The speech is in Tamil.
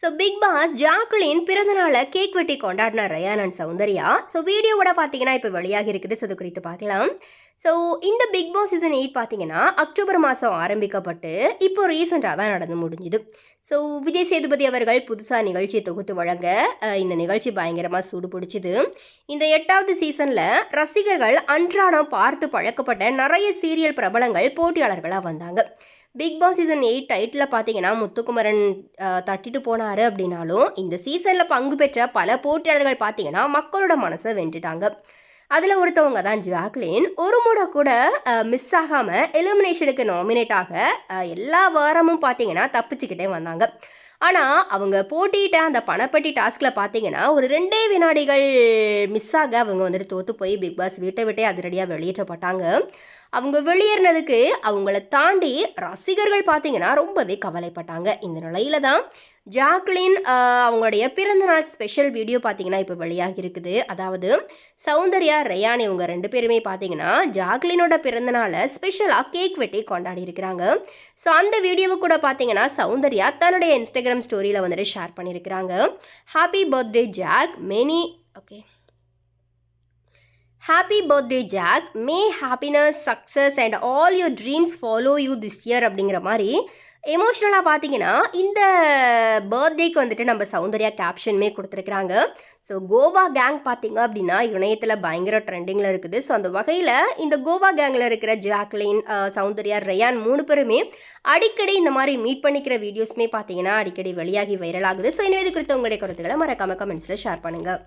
ஸோ பிக் பாஸ் ஜாக்குலின் பிறந்தநாளை கேக் வெட்டி கொண்டாடின ரயான் அண்ட் சௌந்தர்யா. ஸோ வீடியோவோட பார்த்தீங்கன்னா இப்போ வெளியாகி இருக்குது. ஸோ அது குறித்து பார்க்கலாம். ஸோ இந்த பிக் பாஸ் சீசன் எயிட் பார்த்தீங்கன்னா அக்டோபர் மாதம் ஆரம்பிக்கப்பட்டு இப்போ ரீசெண்டாக தான் நடந்து முடிஞ்சுது. ஸோ விஜய் சேதுபதி அவர்கள் புதுசாக நிகழ்ச்சியை தொகுத்து வழங்க இந்த நிகழ்ச்சி பயங்கரமாக சூடு பிடிச்சிது. இந்த எட்டாவது சீசனில் ரசிகர்கள் அன்றாடம் பார்த்து பழக்கப்பட்ட நிறைய சீரியல் பிரபலங்கள் போட்டியாளர்களாக வந்தாங்க. Bigg Boss season eight title பார்த்தீங்கன்னா முத்துக்குமரன் தட்டிட்டு போனார் அப்படின்னாலும் இந்த சீசனில் பங்கு பெற்ற பல போட்டியாளர்கள் பார்த்தீங்கன்னா மக்களோட மனசை வென்றுட்டாங்க. அதில் ஒருத்தவங்க தான் ஜாக்லின். ஒரு முறை கூட மிஸ் ஆகாமல் எலிமினேஷனுக்கு நாமினேட் ஆக எல்லா வாரமும் பார்த்தீங்கன்னா தப்பிச்சுக்கிட்டே வந்தாங்க. ஆனால் அவங்க போட்டியிட்ட அந்த பணப்பட்டி டாஸ்கில் பார்த்தீங்கன்னா ஒரு ரெண்டே வினாடிகள் மிஸ் ஆக அவங்க வந்துட்டு தோற்று போய் பிக் பாஸ் வீட்டை விட்டே அதிரடியாக வெளியேற்றப்பட்டாங்க. அவங்க வெளியேறினதுக்கு அவங்கள தாண்டி ரசிகர்கள் பார்த்தீங்கன்னா ரொம்பவே கவலைப்பட்டாங்க. இந்த நிலையில தான் ஜாக்லின் அவங்களுடைய பிறந்தநாள் ஸ்பெஷல் வீடியோ பார்த்தீங்கன்னா இப்போ வெளியாகி இருக்குது. அதாவது சௌந்தர்யா ரயான் இவங்க ரெண்டு பேருமே பார்த்தீங்கன்னா ஜாக்லினோட பிறந்தநாளை ஸ்பெஷலாக கேக் வெட்டி கொண்டாடி இருக்கிறாங்க. ஸோ அந்த வீடியோவை கூட பார்த்தீங்கன்னா சௌந்தர்யா தன்னுடைய இன்ஸ்டாகிராம் ஸ்டோரியில் வந்துட்டு ஷேர் பண்ணியிருக்கிறாங்க. Happy birthday Jack. Many okay. Happy birthday Jack may happiness success and all your dreams follow you this year அப்படிங்கிற மாதிரி எமோஷ்னலாக பார்த்தீங்கன்னா இந்த பர்த்டேக்கு வந்துட்டு நம்ம சௌந்தர்யா கேப்ஷனுமே கொடுத்துருக்குறாங்க. ஸோ கோவா கேங் பார்த்தீங்க அப்படின்னா இணையத்தில் பயங்கர ட்ரெண்டிங்கில் இருக்குது. ஸோ அந்த வகையில் இந்த கோவா கேங்கில் இருக்கிற ஜாக்லின் சௌந்தர்யா ரயான் மூணு பேருமே அடிக்கடி இந்த மாதிரி மீட் பண்ணிக்கிற வீடியோஸுமே பார்த்தீங்கன்னா அடிக்கடி வெளியாகி வைரல் ஆகுது. ஸோ எனவே இது குறித்து உங்களுடைய கருத்துக்களை மறக்காம கமெண்ட்ஸில் ஷேர் பண்ணுங்கள்